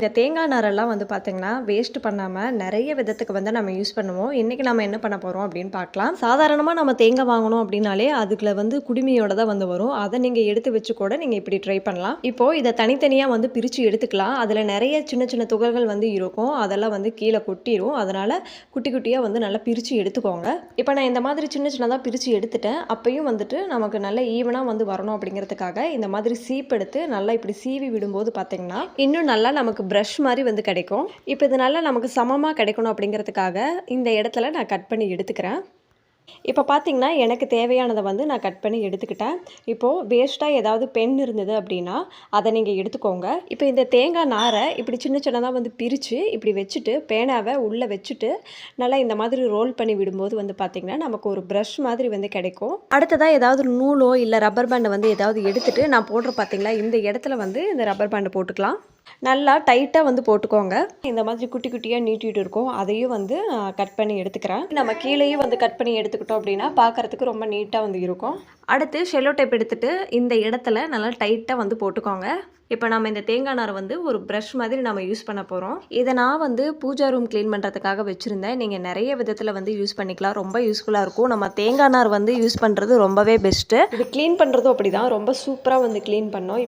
இந்த தேங்காய் நாரெல்லாம் வந்து பார்த்தீங்கன்னா வேஸ்ட் பண்ணாமல் நிறைய விதத்துக்கு வந்து நம்ம யூஸ் பண்ணுவோம். இன்றைக்கி நம்ம என்ன பண்ண போகிறோம் அப்படின்னு பார்க்கலாம். சாதாரணமாக நம்ம தேங்காய் வாங்கணும் அப்படின்னாலே அதுக்குள்ள வந்து குடுமையோட தான் வந்து வரும். அதை நீங்கள் எடுத்து வச்சு கூட நீங்கள் இப்படி ட்ரை பண்ணலாம். இப்போது இதை தனித்தனியாக வந்து பிரித்து எடுத்துக்கலாம். அதில் நிறைய சின்ன சின்ன துகள்கள் வந்து இருக்கும். அதெல்லாம் வந்து கீழே கொட்டிடும் அதனால் குட்டி குட்டியாக வந்து நல்லா பிரித்து எடுத்துக்கோங்க. இப்போ நான் இந்த மாதிரி சின்ன சின்னதாக பிரித்து எடுத்துட்டேன். அப்பையும் வந்துட்டு நமக்கு நல்ல ஈவனாக வந்து வரணும் அப்படிங்கிறதுக்காக இந்த மாதிரி சீப் எடுத்து நல்லா இப்படி சீவி விடும்போது பார்த்தீங்கன்னா இன்னும் நல்லா நமக்கு ப்ரஷ் மாதிரி வந்து கிடைக்கும். இப்போ இதனால் நமக்கு சமமாக கிடைக்கணும் அப்படிங்கிறதுக்காக இந்த இடத்துல நான் கட் பண்ணி எடுத்துக்கிறேன். இப்போ பார்த்தீங்கன்னா எனக்கு தேவையானதை வந்து நான் கட் பண்ணி எடுத்துக்கிட்டேன். இப்போது வேஸ்ட்டாக ஏதாவது பென் இருந்தது அப்படின்னா அதை நீங்கள் எடுத்துக்கோங்க. இப்போ இந்த தேங்காய் நாரை இப்படி சின்ன சின்னதாக வந்து பிரித்து இப்படி வச்சுட்டு பேனாவை உள்ளே வச்சுட்டு நல்லா இந்த மாதிரி ரோல் பண்ணி விடும்போது வந்து பார்த்திங்கன்னா நமக்கு ஒரு ப்ரஷ் மாதிரி வந்து கிடைக்கும். அடுத்ததாக ஏதாவது நூலோ இல்லை ரப்பர் பேண்டை வந்து ஏதாவது எடுத்துகிட்டு நான் போடுற பார்த்திங்களா இந்த இடத்துல வந்து இந்த ரப்பர் பேண்டை போட்டுக்கலாம். நல்லா டைட்டாக வந்து போட்டுக்கோங்க. இந்த மாதிரி குட்டி குட்டியாக நீட்டிட்டு இருக்கும். அதையும் வந்து கட் பண்ணி எடுத்துக்கிறேன். நம்ம கீழேயும் வந்து கட் பண்ணி எடுத்துக்கிட்டோம் அப்படின்னா பார்க்கறதுக்கு ரொம்ப நீட்டாக வந்து இருக்கும். அடுத்து ஷெல்லோ டேப் எடுத்துகிட்டு இந்த இடத்துல நல்லா டைட்டாக வந்து போட்டுக்கோங்க. இப்போ நம்ம இந்த தேங்காய் நாரை வந்து ஒரு ப்ரஷ் மாதிரி நம்ம யூஸ் பண்ண போகிறோம் இதை நான் வந்து பூஜா ரூம் க்ளீன் பண்ணுறதுக்காக வச்சுருந்தேன். நீங்கள் நிறைய விதத்தில் வந்து யூஸ் பண்ணிக்கலாம். ரொம்ப யூஸ்ஃபுல்லாக இருக்கும். நம்ம தேங்காய் நார் வந்து யூஸ் பண்ணுறது ரொம்பவே பெஸ்ட்டு இது க்ளீன் பண்ணுறதும் அப்படி தான் ரொம்ப சூப்பராக வந்து க்ளீன் பண்ணோம்.